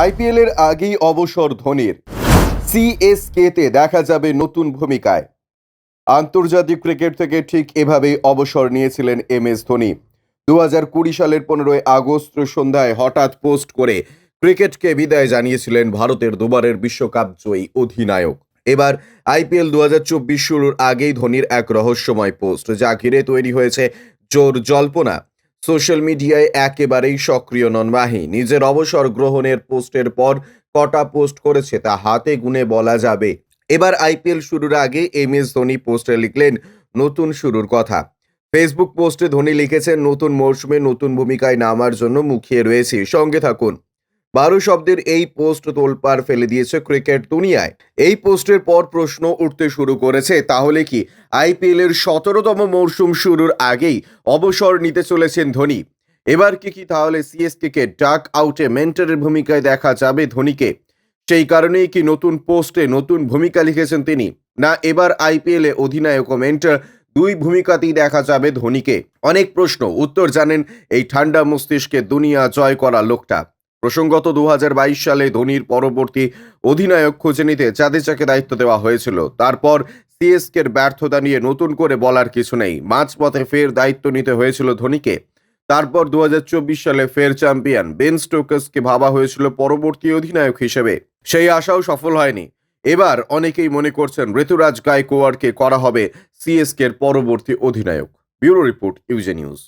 IPL এর আগেই অবসর ধোনির। সিএসকেতে দেখা যাবে নতুন ভূমিকায়। আন্তর্জাতিক ক্রিকেট থেকে ঠিক এভাবেই অবসর নিয়েছিলেন এম এস ধোনি। দু হাজার কুড়ি সালের পনেরোই আগস্ট সন্ধ্যায় হঠাৎ পোস্ট করে ক্রিকেটকে বিদায় জানিয়েছিলেন ভারতের দুবারের বিশ্বকাপ জয়ী অধিনায়ক। এবার আইপিএল দু হাজার চব্বিশ শুরুর আগেই ধোনির এক রহস্যময় পোস্ট, যা ঘিরে তৈরি হয়েছে জোর জল্পনা। সোশ্যাল মিডিয়ায় একেবারেই সক্রিয় নন মাহি। নিজের অবসর গ্রহণের পোস্টের পর কটা পোস্ট করেছে তা হাতে গুনে বলা যাবে। এবার আইপিএল শুরুর আগে এম এস ধোনি পোস্টে লিখলেন, নতুন শুরুর কথা। ফেসবুক পোস্টে ধোনি লিখেছেন, নতুন মরশুমে নতুন ভূমিকায় নামার জন্য মুখিয়ে রয়েছে। সঙ্গে থাকুন। বারো শব্দের এই পোস্ট তোলপাড় ফেলে দিয়েছে ক্রিকেট দুনিয়ায়। এই পোস্টের পর প্রশ্ন উঠতে শুরু করেছে, তাহলে কি আইপিএল এর সতেরোতম মরশুম শুরুর আগেই অবসর নিতে চলেছেন ধোনি? এবার কি কি, তাহলে সিএসকে কে ডাক আউটে মেন্টরের ভূমিকায় দেখা যাবে ধোনিকে। সেই কারণেই কি নতুন পোস্টে নতুন ভূমিকা লিখেছেন তিনি? না, এবার আইপিএল এ অধিনায়ক ও মেন্টর দুই ভূমিকাতেই দেখা যাবে ধোনিকে? অনেক প্রশ্ন, উত্তর জানেন এই ঠান্ডা মস্তিষ্কে দুনিয়া জয় করা লোকটা। প্রসঙ্গত দু হাজার বাইশ সালে ধোনির পরবর্তী অধিনায়ক খুঁজে নিতে জাদেজাকে দায়িত্ব দেওয়া হয়েছিল। তারপর সিএসকের ব্যর্থতা নিয়ে নতুন করে বলার কিছু নেই। মাঝপথে ফের দায়িত্ব নিতে হয়েছিল ধোনিকে। তারপর দুহাজার চব্বিশ সালে ফের চ্যাম্পিয়ন বেন স্টোকাসকে ভাবা হয়েছিল পরবর্তী অধিনায়ক হিসেবে। সেই আশাও সফল হয়নি। এবার অনেকেই মনে করছেন ঋতুরাজ গায়কোয়াড়কে করা হবে সিএসকের পরবর্তী অধিনায়ক। Bureau report U J news.